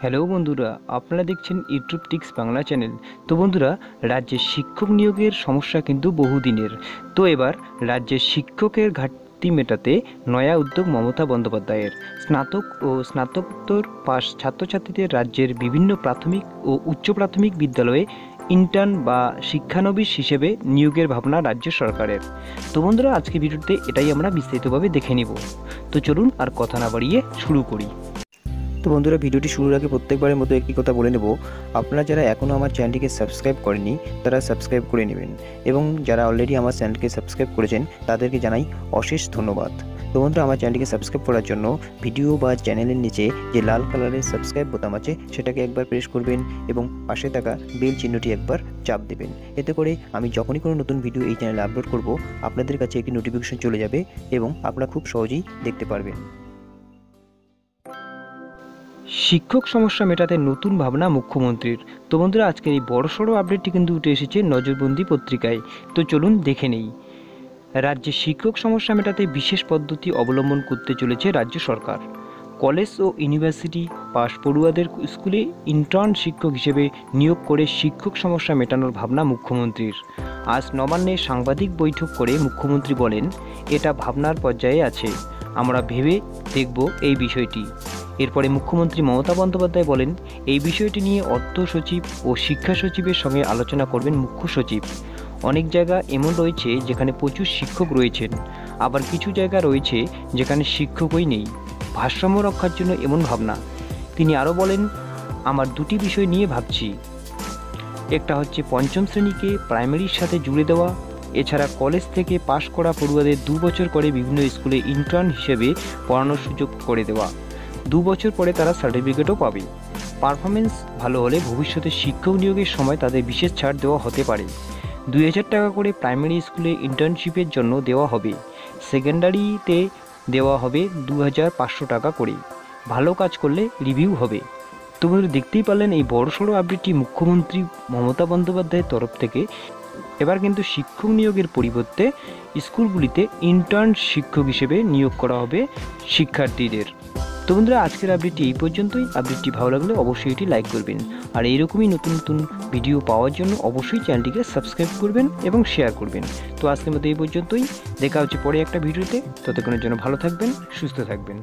Hello বন্ধুরা, আপনারা দেখছেন ইউটিউব টিক্স বাংলা চ্যানেল। তো বন্ধুরা, রাজ্যের শিক্ষক নিয়োগের সমস্যা কিন্তু বহুদিনের। তো এবার রাজ্যের শিক্ষকের ঘাটতি মেটাতে নয়া উদ্যোগ মমতা বন্দ্যোপাধ্যায়ের। স্নাতক ও স্নাতকোত্তর পাশ ছাত্রছাত্রীদের রাজ্যের বিভিন্ন প্রাথমিক ও উচ্চ প্রাথমিক বিদ্যালয়ে ইন্টার্ন বা শিক্ষানবিশ হিসেবে নিয়োগের ভাবনা রাজ্য সরকারের। তো বন্ধুরা আজকে ভিডিওতে এটাই আমরা বিস্তারিতভাবে দেখে নিব। তো চলুন আর কথা না বাড়িয়ে শুরু করি। তো বন্ধুরা, ভিডিওটি শুরুর আগে প্রত্যেকবারের মতো একটি কথা বলে নেব। আপনারা যারা এখনও আমার চ্যানেলটিকে সাবস্ক্রাইব করেনি তারা সাবস্ক্রাইব করে নেবেন এবং যারা অলরেডি আমার চ্যানেলকে সাবস্ক্রাইব করেছেন, তাদেরকে জানাই অশেষ ধন্যবাদ। তো বন্ধুরা, আমার চ্যানেলটিকে সাবস্ক্রাইব করার জন্য ভিডিও বা চ্যানেলের নিচে যে লাল কালারের সাবস্ক্রাইব বোতাম আছে, সেটাকে একবার প্রেস করবেন এবং পাশে থাকা বেল চিহ্নটি একবার চাপ দেবেন। এতে করে আমি যখনই কোনো নতুন ভিডিও এই চ্যানেলে আপলোড করব, আপনাদের কাছে একটি নোটিফিকেশন চলে যাবে এবং আপনারা খুব সহজেই দেখতে পারবেন। শিক্ষক সমস্যা মেটাতে নতুন ভাবনা মুখ্যমন্ত্রীর। তো বন্ধুরা, আজকের এই বড়সড় আপডেটটি কিন্তু উঠে এসেছে নজরবন্দি পত্রিকায়। তো চলুন দেখে নেই। রাজ্যে শিক্ষক সমস্যা মেটাতে বিশেষ পদ্ধতি অবলম্বন করতে চলেছে রাজ্য সরকার। কলেজ ও ইউনিভার্সিটি পাশ পড়ুয়াদের স্কুলে ইন্টার্ন শিক্ষক হিসেবে নিয়োগ করে শিক্ষক সমস্যা মেটানোর ভাবনা মুখ্যমন্ত্রীর। আজ নবান্নে সাংবাদিক বৈঠক করে মুখ্যমন্ত্রী বলেন, এটা ভাবনার পর্যায়ে আছে। আমরা ভেবে দেখব এই বিষয়টি। এরপরে মুখ্যমন্ত্রী মমতা বন্দ্যোপাধ্যায় বলেন, এই বিষয়টি নিয়ে অর্থ সচিব ও শিক্ষা সচিবের সঙ্গে আলোচনা করবেন মুখ্য সচিব। অনেক জায়গা এমন রয়েছে যেখানে প্রচুর শিক্ষক রয়েছেন। আবার কিছু জায়গা রয়েছে যেখানে শিক্ষকই নেই। ভারসাম্য রক্ষার জন্য এমন ভাবনা। তিনি আরও বলেন, আমার দুটি বিষয় নিয়ে ভাবছি। একটা হচ্ছে পঞ্চম শ্রেণীকে প্রাইমারির সাথে জুড়ে দেওয়া। এছাড়া কলেজ থেকে পাশ করা পড়ুয়াদের দু বছর করে বিভিন্ন স্কুলে ইন্টার্ন হিসেবে পড়ানোর সুযোগ করে দেওয়া। দু বছর পরে তারা সার্টিফিকেটও পাবে। পারফরমেন্স ভালো হলে ভবিষ্যতে শিক্ষক নিয়োগের সময় তাদের বিশেষ ছাড় দেওয়া হতে পারে। দুই হাজার টাকা করে প্রাইমারি স্কুলে ইন্টার্নশিপের জন্য দেওয়া হবে। সেকেন্ডারিতে দেওয়া হবে দু হাজার পাঁচশো টাকা করে। ভালো কাজ করলে রিভিউ হবে। তো দেখতেই পারলেন এই বড়সড় আপডেটটি মুখ্যমন্ত্রী মমতা বন্দ্যোপাধ্যায়ের তরফ থেকে। এবার কিন্তু শিক্ষক নিয়োগের পরিবর্তে স্কুলগুলিতে ইন্টার্ন শিক্ষক হিসেবে নিয়োগ করা হবে শিক্ষার্থীদের। তো বন্ধুরা, আজকের আপডেটটি এই পর্যন্তই। আপডেটটি ভালো লাগলে অবশ্যই এটি লাইক করবেন। আর এইরকমই নতুন নতুন ভিডিও পাওয়ার জন্য অবশ্যই চ্যানেলটিকে সাবস্ক্রাইব করবেন এবং শেয়ার করবেন। তো আজকের মতো এই পর্যন্তই। দেখা হচ্ছে পরে একটা ভিডিওতে ততক্ষণের জন্য ভালো থাকবেন, সুস্থ থাকবেন।